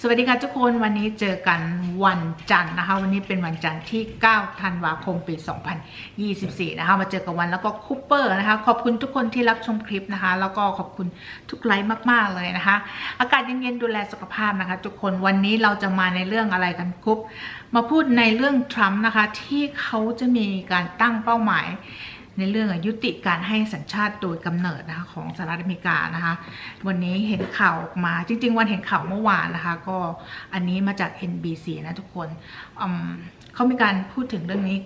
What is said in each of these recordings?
สวัสดีค่ะทุกคนวันนี้เจอกันวันจันทร์นะคะ วันนี้เป็นวันจันทร์ที่ 9 ธันวาคมปี 2024 นะคะ มาเจอกับวันแล้วก็คูเปอร์นะคะ ขอบคุณทุกคนที่รับชมคลิปนะคะ แล้วก็ขอบคุณทุกไลค์มากๆเลยนะคะ อากาศเย็นๆดูแลสุขภาพนะคะ ทุกคนวันนี้เราจะมาในเรื่องอะไรกันคุปมาพูดในเรื่องทรัมป์นะคะที่เขาจะมีการตั้งเป้าหมาย ในเรื่องยุติการให้สัญชาติโดยกำเนิดนะคะของสหรัฐอเมริกานะคะวันนี้เห็นข่าวออกมาจริง ๆ วันเห็นข่าวเมื่อวานนะคะก็อันนี้มาจาก NBC นะทุกคนเขามีการพูดถึงเรื่องนี้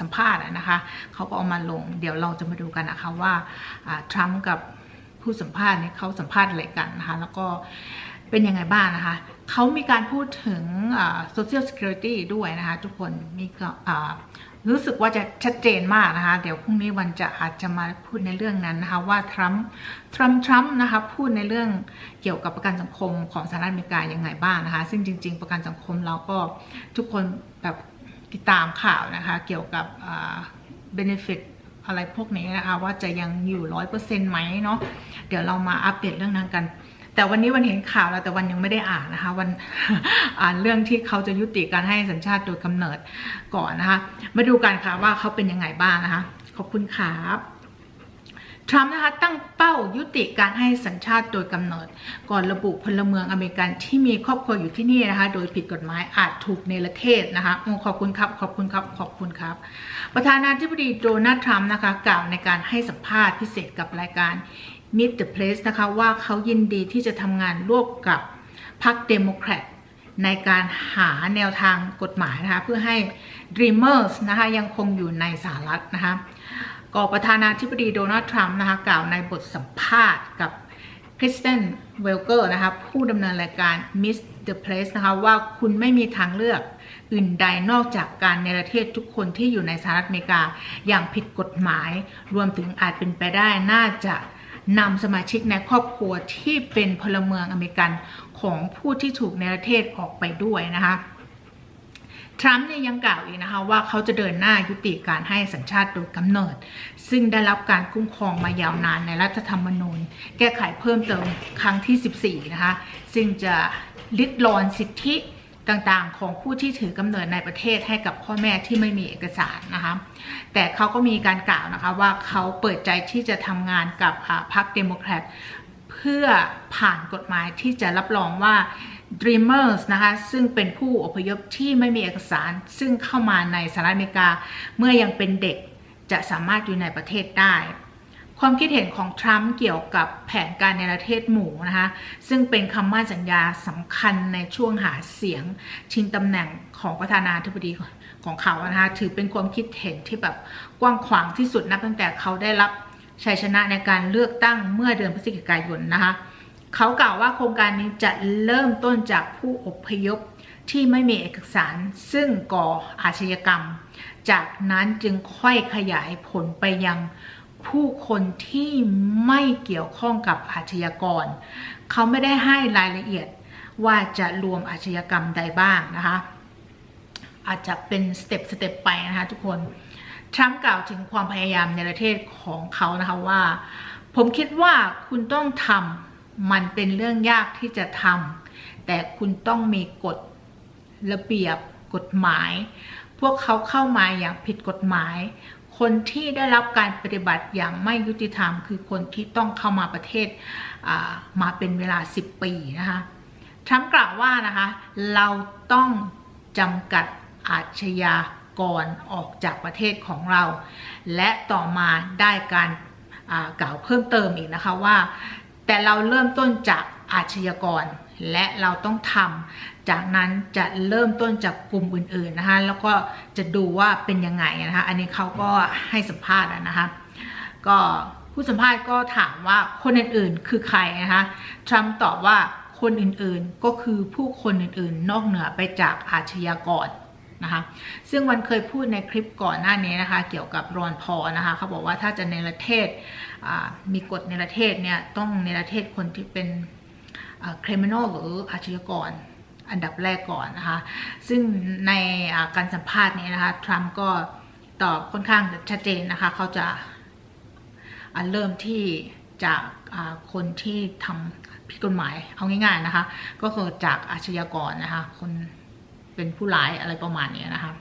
สัมภาษณ์นะคะเขาก็เอามาลง เดี๋ยวเราจะมาดูกันนะคะว่าทรัมป์กับผู้สัมภาษณ์เนี่ยเขาสัมภาษณ์อะไรกันนะคะแล้วก็เป็นยังไงบ้างนะคะ เขามีการพูดถึง social security ด้วยนะคะทุกคนมีก็รู้สึกว่าจะชัดเจนมากนะคะ เดี๋ยวพรุ่งนี้วันจะอาจจะมาพูดในเรื่องนั้นนะคะ ว่าทรัมป์ทรัมป์ทรัมป์นะคะพูดในเรื่องเกี่ยวกับประกันสังคมของสหรัฐอเมริกายังไงบ้างนะคะ ซึ่งจริง ๆ ประกันสังคมเราก็ทุกคนแบบติดตามข่าวนะคะ เกี่ยวกับ benefit อะไรพวกนี้นะคะ ว่าจะยังอยู่ร้อยเปอร์เซ็นต์ไหมเนาะเดี๋ยวเรามาอัปเดตเรื่องนั้นกัน แต่วันนี้วันเห็นข่าวแล้วแต่วันยังไม่ได้อ่านนะคะ วันอ่านเรื่องที่เขาจะยุติการให้สัญชาติโดยกำเนิดก่อนนะคะ มาดูกันค่ะว่าเขาเป็นยังไงบ้างนะคะ ขอบคุณครับทรัมป์นะคะตั้งเป้ายุติการให้สัญชาติโดยกำเนิด ก่อนระบุพลเมืองอเมริกันที่มีครอบครัวอยู่ที่นี่นะคะ โดยผิดกฎหมายอาจถูกเนรเทศนะคะโอ้ขอบคุณครับ ขอบคุณครับ ขอบคุณครับ ประธานาธิบดีโดนัลด์ทรัมป์นะคะ กล่าวในการให้สัมภาษณ์พิเศษกับรายการ Meet the Press นะคะว่าเขายินดีที่จะทำงานร่วมกับพรรคเดโมแครตในการหาแนวทางกฎหมายนะคะเพื่อให้ Dreamers นะคะยังคงอยู่ในสหรัฐนะคะก็ประธานาธิบดีโดนัลด์ทรัมป์นะคะกล่าวในบทสัมภาษณ์กับคริสเตนเวลเกอร์นะคะผู้ดำเนินรายการ Miss the Press นะคะว่าคุณไม่มีทางเลือกอื่นใดนอกจากการเนประเทศทุกคนที่อยู่ในสหรัฐอเมริกาอย่างผิดกฎหมาย รวมถึงอาจเป็นไปได้น่าจะ นำสมาชิกในครอบครัวที่เป็นพลเมืองอเมริกันของผู้ที่ถูกในประเทศออกไปด้วยนะคะทรัมป์เนี่ยยังกล่าวอีกนะคะว่าเขาจะเดินหน้ายุติการให้สัญชาติโดยกำเนิด ซึ่งได้รับการคุ้มครองมายาวนานในรัฐธรรมนูญ แก้ไขเพิ่มเติมครั้งที่ 14 นะคะ ซึ่งจะลิดรอนสิทธิ ต่างๆ ของผู้ที่ถือกำเนิดในประเทศให้กับพ่อแม่ที่ไม่มีเอกสารนะคะแต่เขาก็มีการกล่าวนะคะว่าเขาเปิดใจที่จะทำงานกับพรรคเดโมแครตเพื่อผ่านกฎหมายที่จะรับรองว่า Dreamers นะคะซึ่งเป็นผู้อพยพที่ไม่มีเอกสารซึ่งเข้ามาในสหรัฐอเมริกา เมื่อยังเป็นเด็กจะสามารถอยู่ในประเทศได้ ความคิดเห็นของทรัมป์เกี่ยวกับแผนการในประเทศหมู่นะคะซึ่งเป็นคำมั่นสัญญาสำคัญในช่วงหาเสียง ชิงตำแหน่งของประธานาธิบดีของเขานะคะถือเป็นความคิดเห็นที่แบบกว้างขวางที่สุดนับตั้งแต่เขาได้รับชัยชนะในการเลือกตั้งเมื่อเดือนพฤศจิกายนนะคะเขากล่าวว่าโครงการนี้จะเริ่มต้นจากผู้อพยพที่ไม่มีเอกสารซึ่งก่ออาชญากรรม จากนั้นจึงค่อยขยายผลไปยัง ผู้คนที่ไม่เกี่ยวข้องกับอาชญากร เขาไม่ได้ให้รายละเอียดว่าจะรวมอาชญากรรมใดบ้างนะคะ อาจจะเป็นสเต็ปสเต็ปไปนะคะทุกคนทรัมป์กล่าวถึงความพยายามในประเทศของเขานะคะว่า ผมคิดว่าคุณต้องทำมันเป็นเรื่องยากที่จะทำแต่คุณต้องมีกฎระเบียบกฎหมาย พวกเขาเข้ามาอย่างผิดกฎหมาย คนที่ได้รับการปฏิบัติอย่างไม่ยุติธรรม คือคนที่ต้องเข้ามาประเทศมาเป็นเวลา 10 ปีนะคะทรัมป์กล่าวว่านะคะเราต้องจำกัดอาชญากรออกจากประเทศของเรา และต่อมาได้การกล่าวเพิ่มเติมอีกนะคะว่า แต่เราเริ่มต้นจากอาชญากร และเราต้องทำจากนั้นจะเริ่มต้นจากกลุ่มอื่นๆนะคะแล้วก็จะดูว่าเป็นยังไงนะคะอันนี้เขาก็ให้สัมภาษณ์นะคะก็ผู้สัมภาษณ์ก็ถามว่าคนอื่นๆคือใครนะคะทรัมป์ตอบว่าคนอื่นๆก็คือผู้คนอื่นๆ นอกเหนือไปจากอาชญากรนะคะซึ่งวันเคยพูดในคลิปก่อนหน้านี้นะคะ เกี่ยวกับรอนพอนะคะเขาบอกว่าถ้าจะในประเทศมีกฎในประเทศเนี่ยต้องในประเทศคนที่เป็น criminal หรืออาชญากรอันดับแรกก่อนนะคะ ซึ่งในการสัมภาษณ์นี้นะคะ ทรัมป์ก็ตอบค่อนข้างชัดเจนนะคะ เขาจะเริ่มที่จากคนที่ทำผิดกฎหมาย เอาง่ายๆนะคะ ก็คือจากอาชญากรนะคะ คนเป็นผู้ร้ายอะไรประมาณนี้นะคะ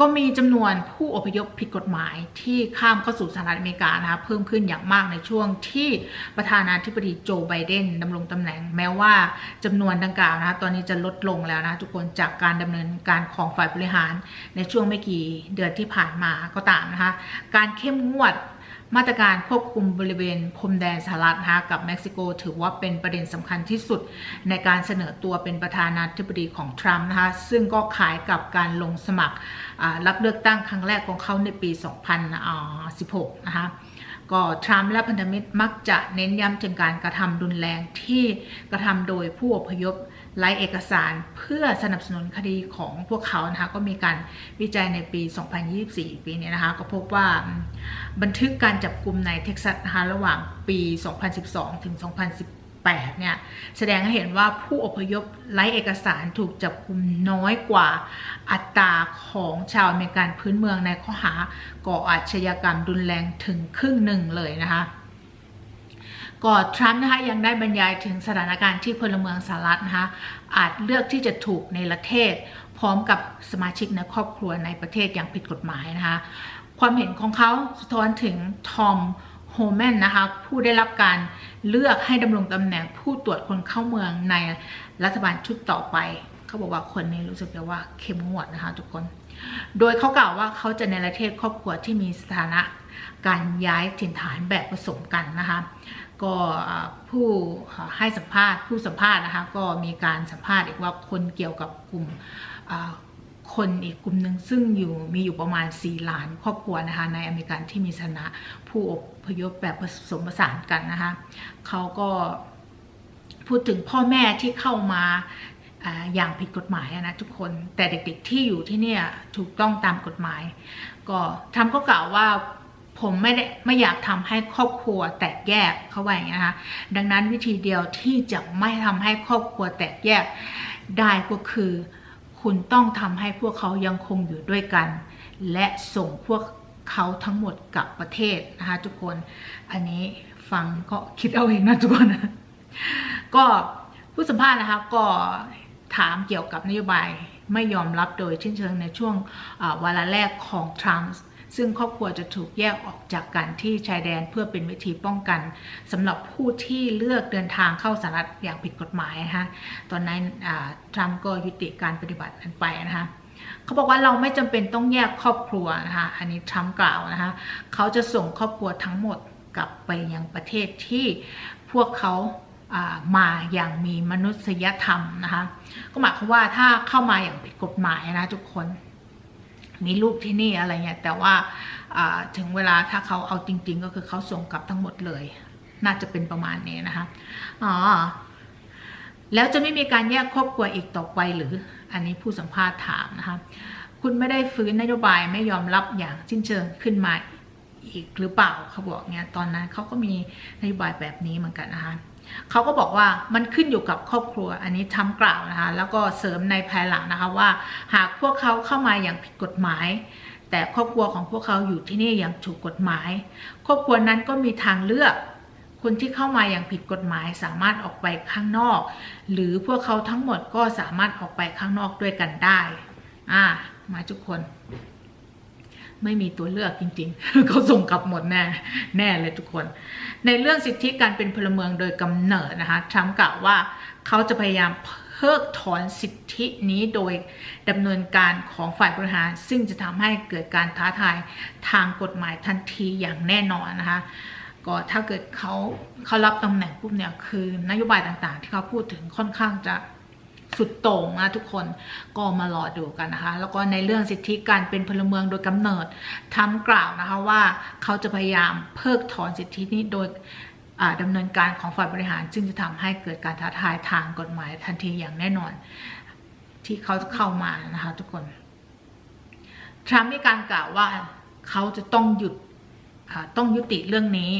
ก็มีจำนวนผู้อพยพผิดกฎหมายที่ข้ามเข้าสู่สหรัฐอเมริกานะคะเพิ่มขึ้นอย่างมากในช่วงที่ประธานาธิบดีโจไบเดนดำรงตำแหน่ง แม้ว่าจำนวนดังกล่าวนะคะตอนนี้จะลดลงแล้วนะทุกคนจากการดำเนินการของฝ่ายบริหารในช่วงไม่กี่เดือนที่ผ่านมาก็ตามนะคะการเข้มงวด มาตรการควบคุมบริเวณพรมแดนสหรัฐนะคะกับเม็กซิโก ถือว่าเป็นประเด็นสำคัญที่สุดในการเสนอตัวเป็นประธานาธิบดีของทรัมป์นะคะซึ่งก็ขายกับการลงสมัครรับเลือกตั้งครั้งแรกของเขาในปี 2016 นะคะ ก็ทรัมป์และพันธมิตรมักจะเน้นย้ำถึงการกระทำรุนแรงที่กระทำโดยผู้อพยพไร้เอกสารเพื่อสนับสนุนคดีของพวกเขานะคะก็มีการวิจัยในปี 2024 ปีนี้นะคะ ก็พบว่าบันทึกการจับกลุ่มในเท็กซัสนะคะระหว่างปี 2012 ถึง 201 2018 เนี่ย แสดงให้เห็นว่าผู้อพยพไร้เอกสารถูกจับกุมน้อยกว่าอัตราของชาวอเมริกันพื้นเมืองในข้อหาก่ออาชญากรรมรุนแรงถึงครึ่งหนึ่งเลยนะคะก่อทรัมป์นะคะยังได้บรรยายถึงสถานการณ์ที่พลเมืองสหรัฐนะคะอาจเลือกที่จะถูกในประเทศ พร้อมกับสมาชิกในครอบครัวในประเทศอย่างผิดกฎหมายนะคะความเห็นของเขาสะท้อนถึงทอม โฮแมนนะคะผู้ได้รับการเลือกให้ดำรงตำแหน่งผู้ตรวจคนเข้าเมืองในรัฐบาลชุดต่อไป เขาบอกว่าคนนี้รู้สึกว่าเข้มงวดนะคะทุกคน โดยเขากล่าวว่าเขาจะในประเทศครอบครัวที่มีสถานะการย้ายถิ่นฐานแบบผสมกันนะคะก็ผู้ให้สัมภาษณ์ผู้สัมภาษณ์นะคะก็มีการสัมภาษณ์อีกว่าคนเกี่ยวกับกลุ่มคนอีกกลุ่มหนึ่งซึ่งอยู่มีอยู่ประมาณ 4 ล้านครอบครัวนะคะในอเมริกันที่มีสถานะผู้อบ พยพแบบผสมผสานกันนะคะเขาก็พูดถึงพ่อแม่ที่เข้ามาอย่างผิดกฎหมายนะทุกคนแต่เด็กๆที่อยู่ที่นี่ถูกต้องตามกฎหมาย ก็ทำก็กล่าวว่าผมไม่ได้ไม่อยากทำให้ครอบครัวแตกแยกเขาไว้นะคะ ดังนั้นวิธีเดียวที่จะไม่ทำให้ครอบครัวแตกแยกได้ก็คือ คุณต้องทำให้พวกเขายังคงอยู่ด้วยกัน และส่งพวก เขาทั้งหมดกับประเทศนะคะทุกคน อันนี้ฟังก็คิดเอาเองนะทุกคนก็ผู้สัมภาษณ์นะคะก็ถามเกี่ยวกับนโยบายไม่ยอมรับโดยชิ้นเชิงในช่วงวาระแรกของทรัมป์ซึ่งครอบครัวจะถูกแยกออกจากกันที่ชายแดนเพื่อเป็นวิธีป้องกันสำหรับผู้ที่เลือกเดินทางเข้าสหรัฐอย่างผิดกฎหมายนะคะตอนนั้นทรัมป์ก็ยุติการปฏิบัตินั้นไปนะคะ เขาบอกว่าเราไม่จำเป็นต้องแยกครอบครัวนะคะอันนี้ทรัมป์กล่าวนะคะเขาจะส่งครอบครัวทั้งหมดกลับไปยังประเทศที่พวกเขามาอย่างมีมนุษยธรรมนะคะก็หมายความว่าถ้าเข้ามาอย่างผิดกฎหมายนะทุกคนมีลูกที่นี่อะไรเงี้ยแต่ว่าถึงเวลาถ้าเขาเอาจริง ๆ ก็คือเขาส่งกลับทั้งหมดเลย น่าจะเป็นประมาณนี้นะคะอ๋อแล้วจะไม่มีการแยกครอบครัวอีกต่อไปหรือ อันนี้ผู้สัมภาษณ์ถามนะคะ คุณไม่ได้ฟื้นนโยบายไม่ยอมรับอย่างสิ้นเชิงขึ้นมาอีกหรือเปล่าเขาบอกเนี่ยตอนนั้นเขาก็มีนโยบายแบบนี้เหมือนกันนะคะเขาก็บอกว่ามันขึ้นอยู่กับครอบครัวอันนี้ทำกล่าวนะคะ แล้วก็เสริมในภายหลังนะคะว่า หากพวกเขาเข้ามาอย่างผิดกฎหมาย แต่ครอบครัวของพวกเขาอยู่ที่นี่อย่างถูกกฎหมาย ครอบครัวนั้นก็มีทางเลือก คนที่เข้ามาอย่างผิดกฎหมายสามารถออกไปข้างนอก หรือพวกเขาทั้งหมดก็สามารถออกไปข้างนอกด้วยกันได้ อ่า มาทุกคน ไม่มีตัวเลือกจริงๆ เขาส่งกลับหมดแน่ แน่เลยทุกคน ในเรื่องสิทธิการเป็นพลเมืองโดยกำเนิดนะคะทรัมป์กล่าวว่าเขาจะพยายามเพิกถอนสิทธินี้โดยดำเนินการของฝ่ายบริหาร ซึ่งจะทำให้เกิดการท้าทายทางกฎหมายทันทีอย่างแน่นอนนะคะ ก็ถ้าเกิดเขาเขารับตำแหน่งปุ๊บเนี่ยคือนโยบายต่างๆ ที่เขาพูดถึงค่อนข้างจะสุดโต่งนะทุกคนก็มารอดูกันนะคะ แล้วก็ในเรื่องสิทธิการเป็นพลเมืองโดยกำเนิดทำกล่าวนะคะว่าเขาจะพยายามเพิกถอนสิทธินี้โดยดำเนินการของฝ่ายบริหาร ซึ่งจะทำให้เกิดการท้าทายทางกฎหมายทันทีอย่างแน่นอน ที่เขาจะเข้ามานะคะทุกคนทรัมป์มีการกล่าวว่าเขาจะต้องหยุด ต้องยุติเรื่องนี้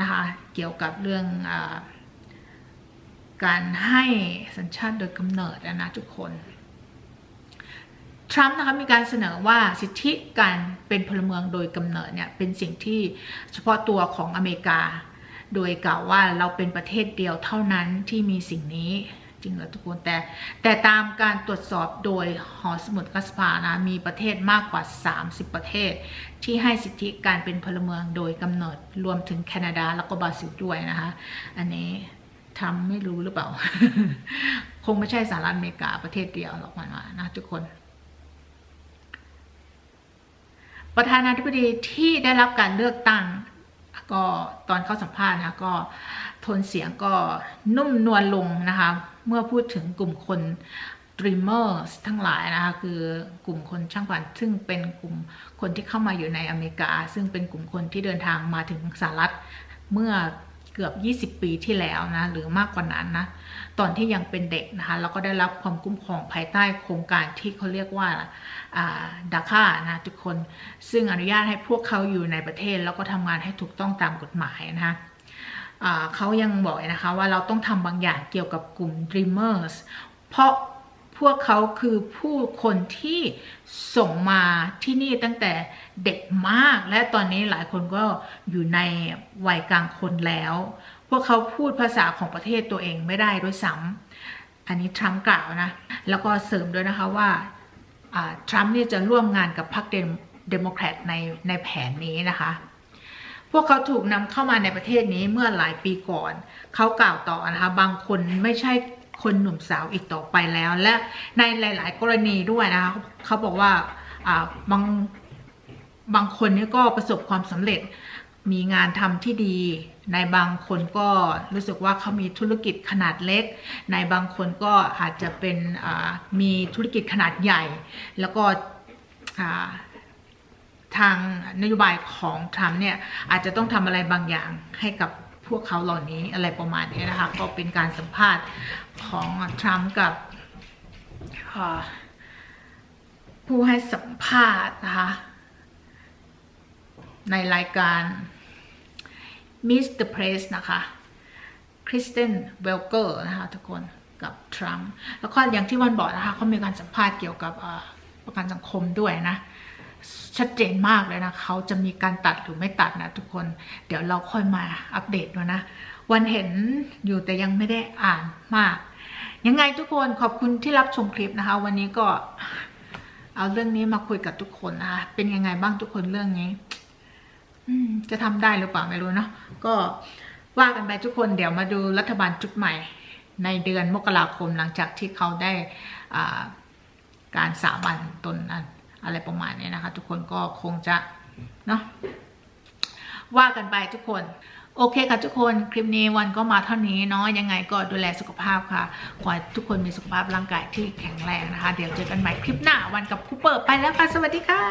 นะคะเกี่ยวกับเรื่องอการให้สัญชาติโดยกำเนิดนะทุกคน ทรัมป์นะคะมีการเสนอว่าสิทธิการเป็นพลเมืองโดยกำเนิดเนี่ยเป็นสิ่งที่เฉพาะตัวของอเมริกา โดยกล่าวว่าเราเป็นประเทศเดียวเท่านั้นที่มีสิ่งนี้ ริงเหรอทุกคนแต่แต่ตามการตรวจสอบโดยหอสมุดกัสภานะมีประเทศมากกว่า 30 ประเทศ ที่ให้สิทธิการเป็นพลเมืองโดยกำเนิดรวมถึงแคนาดาแล้วก็บราซิลด้วยนะคะ อันนี้ทำไม่รู้หรือเปล่า คงไม่ใช่สหรัฐอเมริกาประเทศเดียวหรอกมันว่านะทุกคนประธานาธิบดีที่ได้รับการเลือกตั้ง ก็ตอนเข้าสัมภาษณ์นะคะก็โทนเสียงก็นุ่มนวลลงนะคะ เมื่อพูดถึงกลุ่มคนดรีมเมอร์ทั้งหลายนะคะคือกลุ่มคนช่างฝันซึ่งเป็นกลุ่มคนที่เข้ามาอยู่ในอเมริกา ซึ่งเป็นกลุ่มคนที่เดินทางมาถึงสหรัฐเมื่อ เกือบ 20 ปีที่แล้วนะหรือมากกว่านั้นนะตอนที่ยังเป็นเด็กนะคะแล้วก็ได้รับความคุ้มครองภายใต้โครงการที่เขาเรียกว่าดาค่านะทุกคนซึ่งอนุญาตให้พวกเขาอยู่ในประเทศ แล้วก็ทำงานให้ถูกต้องตามกฎหมายนะคะเขายังบอกอีกนะคะว่าเราต้องทำบางอย่างเกี่ยวกับกลุ่ม dreamers เพราะ พวกเขาคือผู้คนที่ส่งมาที่นี่ตั้งแต่เด็กมาก และตอนนี้หลายคนก็อยู่ในวัยกลางคนแล้ว พวกเขาพูดภาษาของประเทศตัวเองไม่ได้ด้วยซ้ำอันนี้ทรัมป์กล่าวนะ แล้วก็เสริมด้วยนะคะว่าทรัมป์นี่จะร่วมงานกับพรรคเดโมแครตในในแผนนี้นะคะพวกเขาถูกนำเข้ามาในประเทศนี้เมื่อหลายปีก่อน เขากล่าวต่อนะคะ บางคนไม่ใช่ คนหนุ่มสาวอีกต่อไปแล้ว และในหลาย ๆ กรณีด้วยนะคะเขาบอกว่าบางบางคนนี่ก็ประสบความสำเร็จมีงานทำที่ดีในบางคนก็รู้สึกว่าเขามีธุรกิจขนาดเล็ก ในบางคนก็อาจจะเป็นมีธุรกิจขนาดใหญ่ แล้วก็ทางนโยบายของทรัมป์เนี่ยอาจจะต้องทำอะไรบางอย่างให้กับ พวกเขาเหล่านี้อะไรประมาณนี้นะคะ ก็เป็นการสัมภาษณ์ของทรัมป์กับผู้ให้สัมภาษณ์นะคะในรายการ Miss the Press นะคะคริสเตนเวลเกอร์นะคะทุกคนกับทรัมป์แล้วก็อย่างที่วันบอกนะคะเขามีการสัมภาษณ์เกี่ยวกับประกันสังคมด้วยนะ ชัดเจนมากเลยนะเขาจะมีการตัดหรือไม่ตัดนะทุกคน เดี๋ยวเราค่อยมาอัปเดตดูนะ วันเห็นอยู่แต่ยังไม่ได้อ่านมาก ยังไงทุกคนขอบคุณที่รับชมคลิปนะคะ วันนี้ก็เอาเรื่องนี้มาคุยกับทุกคนนะคะ เป็นยังไงบ้างทุกคนเรื่องนี้จะทำได้หรือเปล่าไม่รู้เนาะก็ว่ากันไปทุกคนเดี๋ยวมาดูรัฐบาลชุดใหม่ ในเดือนมกราคมหลังจากที่เขาได้การสามัญตนนั้น อะไรประมาณนี้นะคะ ทุกคนก็คงจะเนาะว่ากันไปทุกคนโอเคค่ะทุกคนคลิปนี้วันก็มาเท่านี้เนาะยังไงก็ดูแลสุขภาพค่ะ ขอให้ทุกคนมีสุขภาพร่างกายที่แข็งแรงนะคะ เดี๋ยวเจอกันใหม่คลิปหน้าวันกับคูเปอร์ไปแล้วค่ะ สวัสดีค่ะ